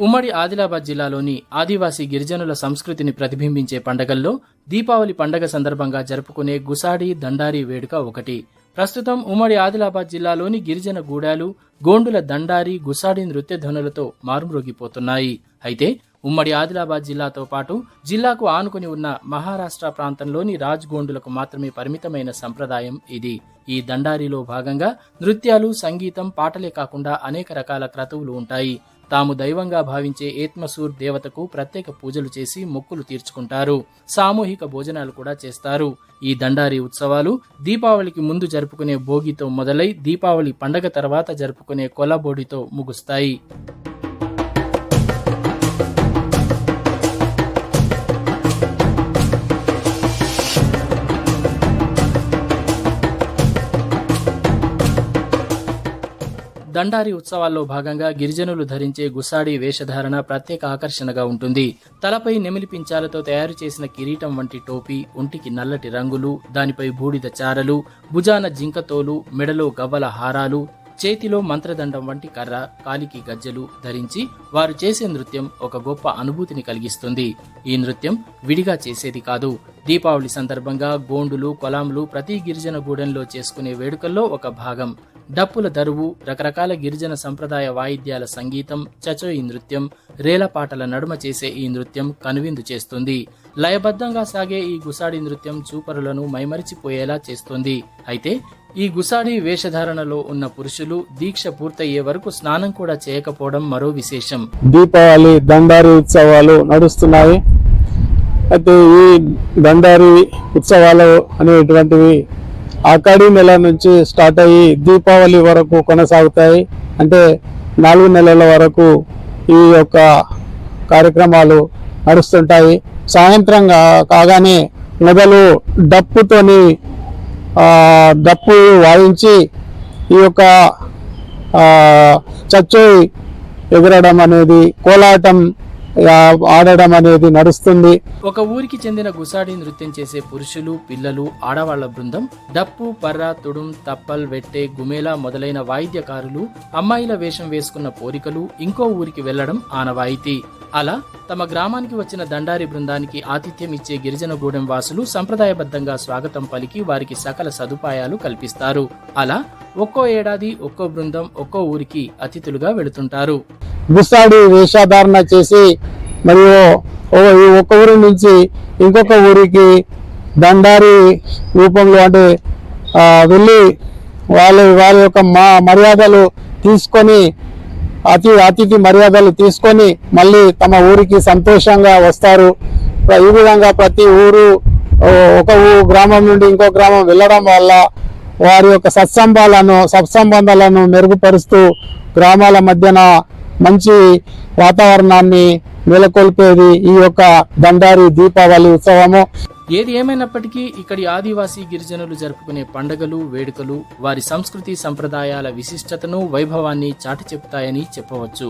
ఉమ్మడి ఆదిలాబాద్ జిల్లాలోని ఆదివాసీ గిరిజనుల సంస్కృతిని ప్రతిబింబించే పండగల్లో దీపావళి పండగ సందర్భంగా జరుపుకునే గుసాడి దండారి వేడుక ఒకటి. ప్రస్తుతం ఉమ్మడి ఆదిలాబాద్ జిల్లాలోని గిరిజన గూడాలు గోండుల దండారి గుసాడి నృత్య ధ్వనులతో మారుమ్రోగిపోతున్నాయి. అయితే ఉమ్మడి ఆదిలాబాద్ జిల్లాతో పాటు జిల్లాకు ఆనుకుని ఉన్న మహారాష్ట్ర ప్రాంతంలోని రాజ్ గోండులకు మాత్రమే పరిమితమైన సంప్రదాయం ఇది. ఈ దండారిలో భాగంగా నృత్యాలు సంగీతం పాటలే కాకుండా అనేక రకాల క్రతువులు ఉంటాయి. తాము దైవంగా భావించే ఏత్మసూర్ దేవతకు ప్రత్యేక పూజలు చేసి మొక్కులు తీర్చుకుంటారు. సామూహిక భోజనాలు కూడా చేస్తారు. ఈ దండారి ఉత్సవాలు దీపావళికి ముందు జరుపుకునే భోగితో మొదలై దీపావళి పండగ తర్వాత జరుపుకునే కొలబోడితో ముగుస్తాయి. దండారి ఉత్సవాల్లో భాగంగా గిరిజనులు ధరించే గుసాడి వేషధారణ ప్రత్యేక ఆకర్షణగా ఉంటుంది. తలపై నెమిలి పించాలతో తయారు చేసిన కిరీటం వంటి టోపీ ఒంటికి నల్లటి రంగులు దానిపై బూడిద చారలు భుజాన జింకతోలు మెడలో గవ్వల హారాలు చేతిలో మంత్రదండం వంటి కర్ర కాలికి గజ్జెలు ధరించి వారు చేసే నృత్యం ఒక గొప్ప అనుభూతిని కలిగిస్తుంది. ఈ నృత్యం విడిగా చేసేది కాదు. దీపావళి సందర్భంగా గోండులు కొలాంలు ప్రతి గిరిజన గూడెంలో చేసుకునే వేడుకల్లో ఒక భాగం. డప్పుల దరువు రకరకాల గిరిజన సంప్రదాయ వాయిద్యాల సంగీతం చచోయి నృత్యం రేలపాటల నడుమ చేసే ఈ నృత్యం కనువిందు చేస్తుంది. లయబద్ధంగా సాగే ఈ గుసాడి నృత్యం చూపరులను మైమరిచిపోయేలా చేస్తుంది. అయితే ఈ గుసాడి వేషధారణలో ఉన్న పురుషులు దీక్ష పూర్తయ్యే వరకు స్నానం కూడా చేయకపోవడం మరో విశేషం. దీపావళి దండారి ఉత్సవాలు నడుస్తున్నాయి. అయితే ఈ దండారి ఉత్సవాలు అనేటువంటివి ఆకాడి నెల నుంచి స్టార్ట్ అయ్యి దీపావళి వరకు కొనసాగుతాయి. అంటే నాలుగు నెలల వరకు ఈ యొక్క కార్యక్రమాలు నడుస్తుంటాయి. సాయంత్రంగా కాగానే మొదలు డప్పుతోని డప్పు వాయించి ఈ యొక్క ఆ, చచ్చోయి ఎగరడం అనేది కోలాటం ఆడడం అనేది నడుస్తుంది. ఒక ఊరికి చెందిన గుసాడి నృత్యం చేసే పురుషులు పిల్లలు ఆడవాళ్ళ బృందం డప్పు పర్ర తుడుం తప్పల్ వెట్టె గుమేలా మొదలైన వాయిద్యకారులు అమ్మాయిల వేషం వేసుకున్న పోరికలు ఇంకో ఊరికి వెళ్ళడం ఆనవాయితీ. అలా తమ గ్రామానికి వచ్చిన దండారి బృందానికి ఆతిథ్యం ఇచ్చే గిరిజన గూడెం వాసులు సంప్రదాయబద్ధంగా స్వాగతం పలికి వారికి సకల సదుపాయాలు కల్పిస్తారు. అలా ఒక్కో ఏడాది ఒక్కో బృందం ఒక్కో ఊరికి అతిథులుగా వెళుతుంటారు. గుస్సాడి వేషధారణ చేసి మరియు ఒక ఊరి నుంచి ఇంకొక ఊరికి దండారి రూపంలో అంటే వెళ్ళి వాళ్ళ వారి యొక్క మా మర్యాదలు తీసుకొని అతి అతిథి మర్యాదలు తీసుకొని మళ్ళీ తమ ఊరికి సంతోషంగా వస్తారు. ఈ విధంగా ప్రతి ఊరు ఒక గ్రామం నుండి ఇంకో గ్రామం వెళ్ళడం వల్ల వారి యొక్క సత్సంబాలను సత్సంబంధాలను మెరుగుపరుస్తూ గ్రామాల మధ్యన మంచి వాతావరణాన్ని నెలకొల్పేది ఈ యొక్క దండారి దీపావళి ఉత్సవము. ఏది ఏమైనప్పటికీ ఇక్కడి ఆదివాసీ గిరిజనులు జరుపుకునే పండగలు వేడుకలు వారి సంస్కృతి సంప్రదాయాల విశిష్టతను వైభవాన్ని చాటి చెప్తాయని చెప్పవచ్చు.